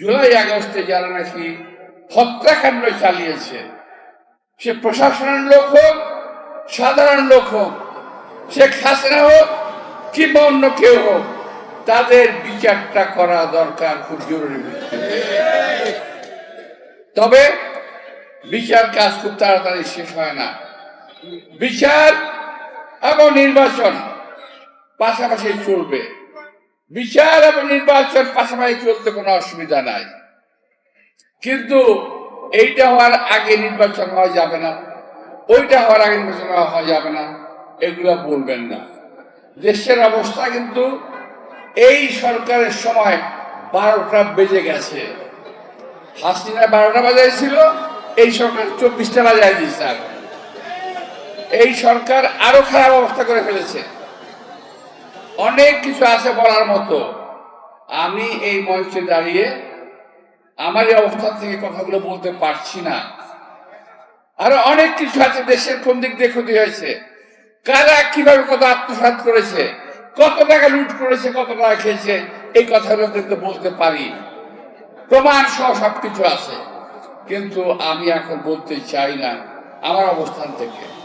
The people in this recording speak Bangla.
জুলাই আগস্টে যারা নাকি হত্যাকাণ্ড চালিয়েছে, সে প্রশাসনের লোক হোক, সাধারণ লোক হোক সে হাসিনা হোক কিংবা অন্য কেউ হোক, তাদের বিচারটা করা দরকার খুব জরুরি। তবে বিচার কাজ খুব তাড়াতাড়ি শেষ হয় না। বিচার এবং নির্বাচন পাশাপাশি চলবে। বিচার এবং নির্বাচন পাশাপাশি চলতে কোনো অসুবিধা নাই। কিন্তু এইটা হওয়ার আগে নির্বাচন হওয়া যাবে না, ওইটা হওয়ার আগে নির্বাচন হওয়া যাবে না, এগুলো বলবেন না। দেশের অবস্থা কিন্তু এই সরকারের সময় বারোটা বেজে গেছে। হাসিনা বারোটা বাজাইছিল এই সরকার চব্বিশটা বাজায় দিয়েছে। এই সরকার আরও খারাপ অবস্থা করে ফেলেছে। অনেক কিছু আছে বলার মতো। আমি এই মঞ্চে দাঁড়িয়ে আমার এই অবস্থান থেকে কথাগুলো বলতে পারছি না। আরও অনেক কিছু আছে দেশের কোন দিক দিয়ে ক্ষতি হয়েছে। কারা কীভাবে কত আত্মসাৎ করেছে, কত টাকা লুট করেছে, কত টাকা খেয়েছে, এই কথাগুলো কিন্তু বলতে পারি। প্রমাণ সহ সবকিছু আছে। কিন্তু আমি এখন বলতে চাই না আমার অবস্থান থেকে।